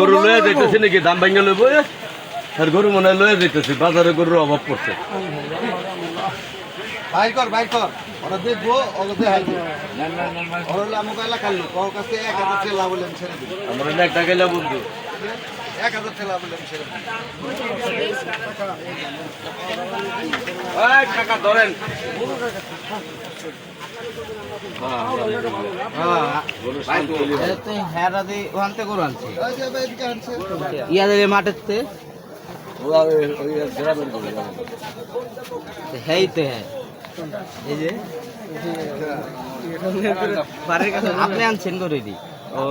গরু লয়ে যাইতেছি নাকি? দাম ভাঙ্গে লইব আর গরু মনে হয় লয়ে যাইতেছি বাজারে গরুর অভাব পড়ছে। বাইর কর বাইর কর। ওরা দেখব ওরা দেখাই ওরা হলো আমাকে এলাকার লোক ওর কাছে এক হাজার ঠেলা বলে ছেড়ে দিই আমরা না একটা গেলে বন্ধু। এক হাজার ঠেলা বলে ছেড়ে দিই টাকা ধরেন। হ্যাঁ। ইয়া মাঠের তে হ্যাঁ হ্যাঁ আপনি আনছেন গরু এটি ও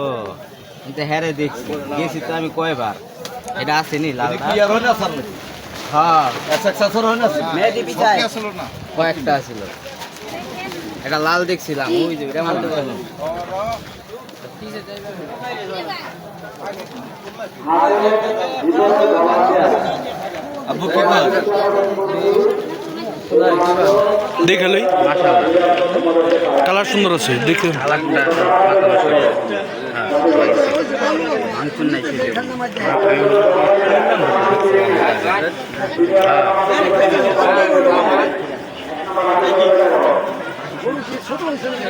কিন্তু হ্যাঁ দেখছি গেছি তো আমি কয়বার এটা আসেনি লাল হয় হ্যাঁ হয় আসলো কয়েকটা ছিল এটা লাল দেখছিলাম ওই যে এটা মানতে পারলাম আব্বু কি বল দেখে লই কালার সুন্দর আছে দেখে। আনছুন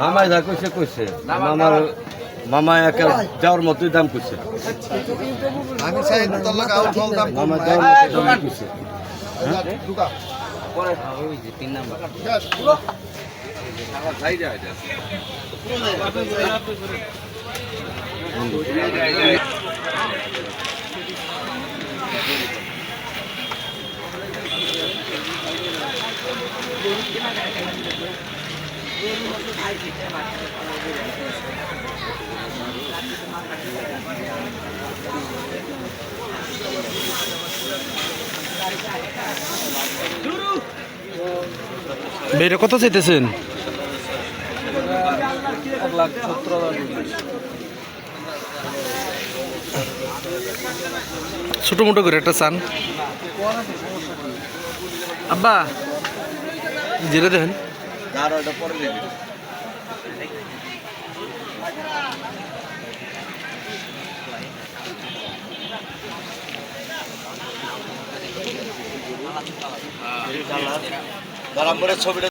মামায় যা কইছে কইছে। মামার মামা একা যাওয়ার মতোই দাম কইছে। আমি চাই মামা যাওয়ার মতো দাম ঢুকা তিন নাম্বার বেটা কত চাইতেছেন? ছোট মোটো করে একটা চান। আব্বা যেটা দেখেন আর পরে ছবিটা